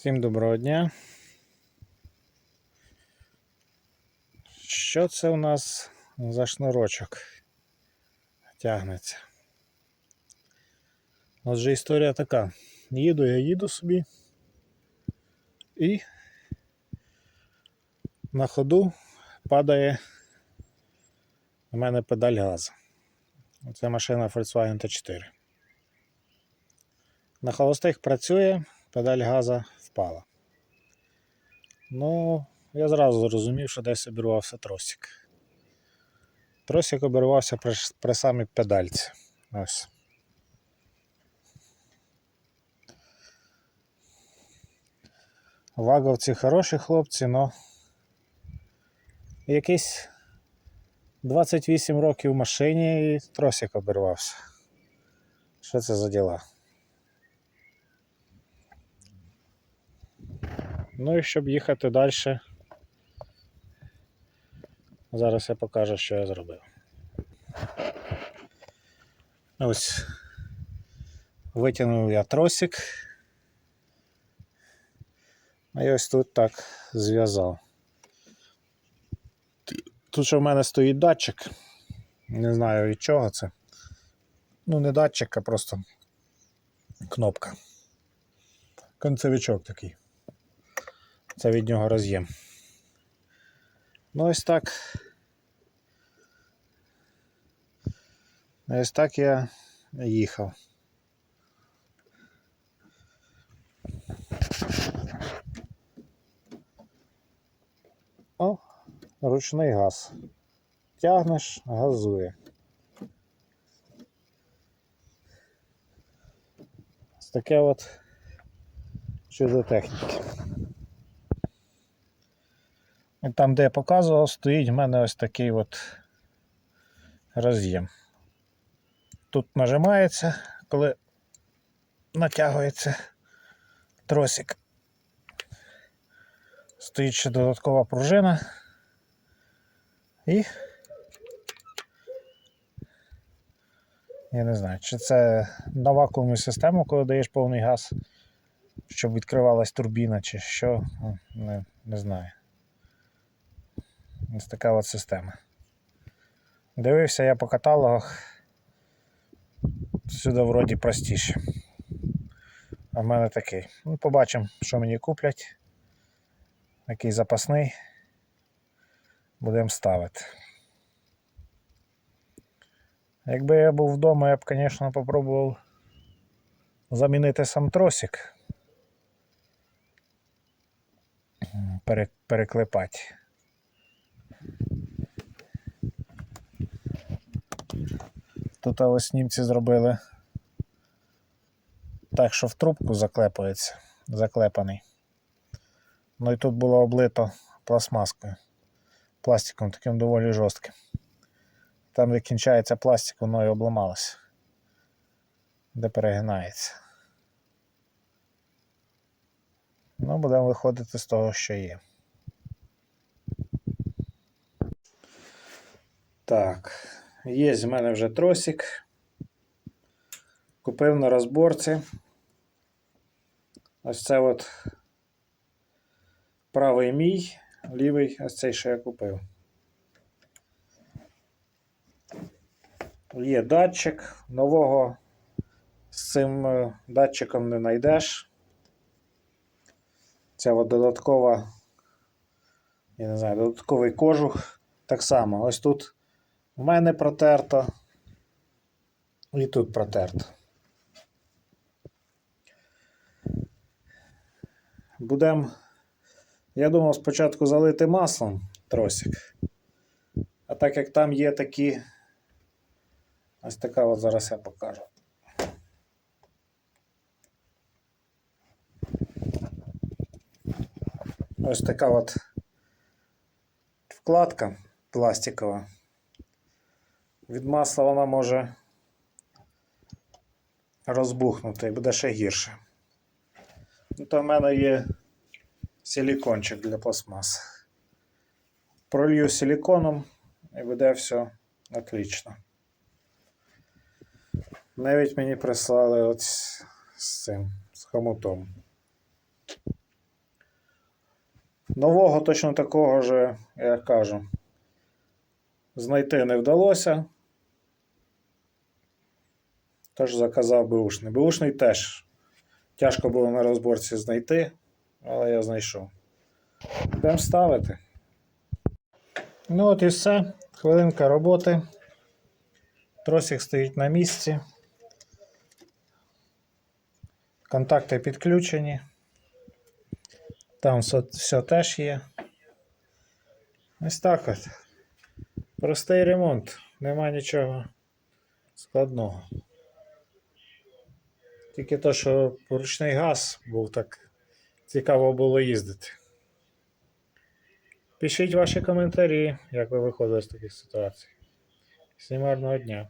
Всім доброго дня. Що це у нас за шнурочок тягнеться? Отже, історія така. Їду я їду собі і на ходу падає у мене педаль газу. Це машина Volkswagen T4. На холостих працює, педаль газа впала. Ну, я зразу зрозумів, що десь обірвався тросик. Тросик обірвався при, при самій педальці. Ось. Ваговці хороші хлопці, але якийсь 28 років в машині і тросик обірвався. Що це за діла? Ну і щоб їхати далі. Зараз я покажу, що я зробив. Ось витягнув я тросик. І ось тут так зв'язав. Тут ще в мене стоїть датчик. Не знаю від чого це. Ну, не датчик, а просто кнопка. Концевичок такий. Це від нього роз'єм. Ну ось так. Ось так я їхав. О, ручний газ. Тягнеш, газує. Ось таке от чудо техніки. І там, де я показував, стоїть в мене ось такий от роз'єм. Тут нажимається, коли натягується тросик. Стоїть ще додаткова пружина. І я не знаю, чи це на вакуумну систему, коли даєш повний газ, щоб відкривалась турбіна, чи що, Ну, не, не знаю. Ось така от система. Дивився я по каталогах. Сюди вроді простіше. А в мене такий. Ну, побачимо, що мені куплять. Такий запасний. Будемо ставити. Якби я був вдома, я б, звісно, попробував замінити сам тросик. Переклепати. Тут ось німці зробили так, що в трубку заклепується, заклепаний. Ну і тут було облито пластмаскою, пластиком таким доволі жорстким. Там, де кінчається пластик, воно і обламалося, де перегинається. Ну, будемо виходити з того, що є. Так, є в мене вже тросик. Купив на розборці. Ось це от правий мій, лівий ось цей, що я купив. Є датчик. Нового з цим е, датчиком не знайдеш. Ця от додаткова, я не знаю, додатковий кожух. Так само, ось тут в мене протерто. І тут протерто. Будемо, я думав, спочатку залити маслом тросик. А так як там є такі. Ось така от зараз я покажу. Ось така от вкладка пластикова. Від масла вона може розбухнути і буде ще гірше. Ну, то в мене є силікончик для пластмаси. Пролью силіконом і буде все отлично. Навіть мені прислали от з цим, з хомутом. Нового точно такого ж, я кажу, знайти не вдалося. Тож заказав беушний. Беушний теж тяжко було на розборці знайти, але я знайшов. Будемо ставити. Ну от і все. Хвилинка роботи. Тросик стоїть на місці. Контакти підключені. Там все, все теж є. Ось так от. Простий ремонт. Нема нічого складного. Тільки то, що ручний газ був так цікаво було їздити. Пишіть ваші коментарі, як ви виходили з таких ситуацій. Всім гарного дня.